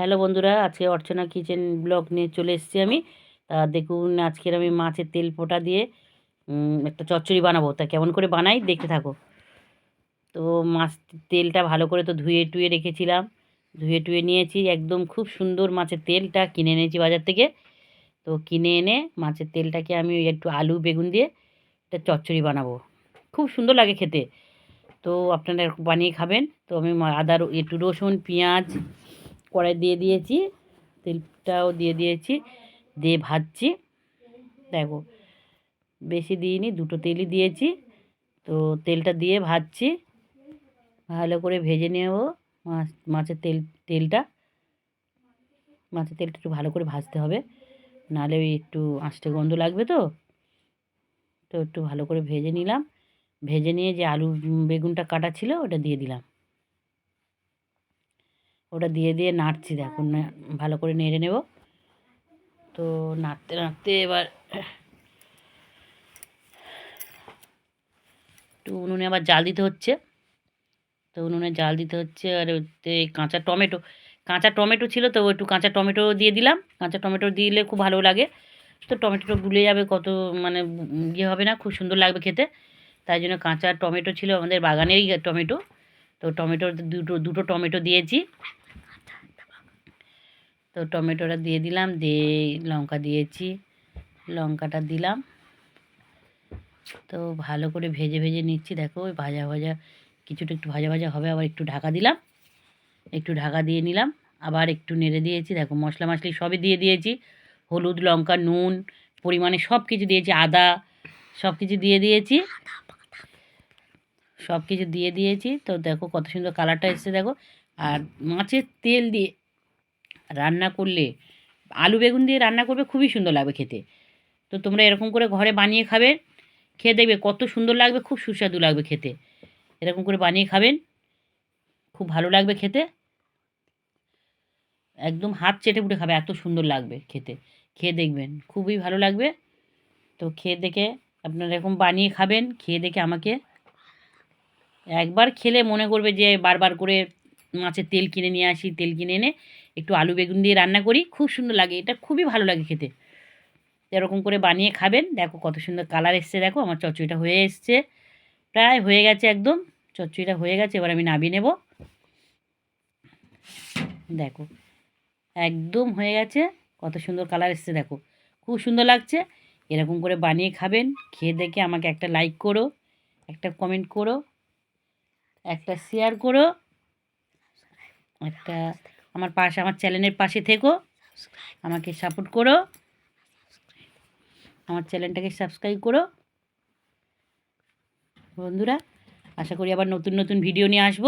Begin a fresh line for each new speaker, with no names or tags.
Hello বন্ধুরা, আজকে অর্চনা kitchen blog নিয়ে চলে এসেছি আমি। তা দেখুন, আজকের আমি মাছের তেল পোটা দিয়ে একটা চচ্চড়ি বানাবো। তা কেমন করে বানাই দেখতে থাকো। তো মাছ তেলটা ভালো করে তো ধুয়ে টুয়ে রেখেছিলাম। ধুয়ে টুয়ে নিয়েছি, একদম খুব সুন্দর মাছের তেলটা কিনে এনেছি বাজার থেকে। তো কিনে এনে মাছের তেলটাকে আমি একটু আলু, বেগুন দিয়ে একটা চচ্চড়ি বানাবো। খুব সুন্দর লাগে খেতে। তো আপনারা বানিয়ে খাবেন। তো আমি আদা একটু রসুন, পেঁয়াজ কড়াই দিয়ে দিয়েছি, তেলটাও দিয়ে দিয়েছি, দিয়ে ভাজছি। দেখো, বেশি দিইনি, দুটো তেলই দিয়েছি। তো তেলটা দিয়ে ভাজছি, ভালো করে ভেজে নেব মাছ, মাছের তেল, তেলটা। মাছের তেলটা একটু ভালো করে ভাজতে হবে, নাহলে ওই একটু আঁচটে গন্ধ লাগবে তো। তো একটু ভালো করে ভেজে নিলাম। ভেজে নিয়ে যে আলু বেগুনটা কাটা ছিল, ওটা দিয়ে দিলাম। ওটা দিয়ে দিয়ে নাড়ছি দেখুন ভালো করে নেড়ে নেব। তো নাড়তে নাড়তে এবার একটু উনুনে আবার জাল দিতে হচ্ছে। তো উনুনে জাল দিতে হচ্ছে, আর কাঁচা টমেটো কাঁচা টমেটো ছিল তো একটু কাঁচা টমেটো দিয়ে দিলাম। কাঁচা টমেটো দিলে খুব ভালো লাগে। তো টমেটোটা গুলে যাবে কত মানে ইয়ে হবে না, খুব সুন্দর লাগবে খেতে। তাই জন্য কাঁচা টমেটো ছিল আমাদের বাগানেরই টমেটো। তো টমেটো দুটো দুটো টমেটো দিয়েছি। তো টমেটোটা দিয়ে দিলাম, দিয়ে লঙ্কা দিয়েছি। লঙ্কাটা দিলাম। তো ভালো করে ভেজে ভেজে নিচ্ছি। দেখো, ওই ভাজা ভাজা কিছুটা একটু ভাজা ভাজা হবে। আবার একটু ঢাকা দিলাম। একটু ঢাকা দিয়ে নিলাম। আবার একটু নেড়ে দিয়েছি। দেখো, মশলা, মশলি সবই দিয়ে দিয়েছি। হলুদ, লঙ্কা, নুন, পরিমাণে সব কিছু দিয়েছি। আদা, সব কিছু দিয়ে দিয়েছি। সব কিছু দিয়ে দিয়েছি। তো দেখো, কত সুন্দর কালারটা এসছে, দেখো। আর মাছের তেল দিয়ে রান্না করলে, আলু বেগুন দিয়ে রান্না করবে খুবই সুন্দর লাগবে খেতে। তো তোমরা এরকম করে ঘরে বানিয়ে খাবে, খেয়ে দেখবে কত সুন্দর লাগবে, খুব সুস্বাদু লাগবে খেতে। এরকম করে বানিয়ে খাবেন, খুব ভালো লাগবে খেতে। একদম হাত চেটে পুটে খাবে, এত সুন্দর লাগবে খেতে। খেয়ে দেখবেন, খুবই ভালো লাগবে। তো খেয়ে দেখে আপনারা এরকম বানিয়ে খাবেন, খেয়ে দেখে আমাকে একবার খেলে মনে করবে যে বারবার করে মাছের তেল কিনে নিয়ে আসি, তেল কিনে এনে একটু আলু বেগুন দিয়ে রান্না করি, খুব সুন্দর লাগে, এটা খুবই ভালো লাগে খেতে। এরকম করে বানিয়ে খাবেন, দেখো কত সুন্দর কালার এসছে, দেখো আমার চচ্চড়িটা হয়ে এসছে, প্রায় হয়ে গেছে একদম, চচ্চড়িটা হয়ে গেছে, এবার আমি নামিয়ে নেব। দেখো, একদম হয়ে গেছে, কত সুন্দর কালার এসছে, দেখো, খুব সুন্দর লাগছে, এরকম করে বানিয়ে খাবেন, খেয়ে দেখে আমাকে একটা লাইক করো, একটা কমেন্ট করো, একটা শেয়ার করো। একটা আমার পাশে, আমার চ্যানেলের পাশে থেকো। আমাকে সাপোর্ট করো। আমার চ্যানেলটাকে সাবস্ক্রাইব করো। বন্ধুরা, আশা করি আবার নতুন নতুন ভিডিও নিয়ে আসব।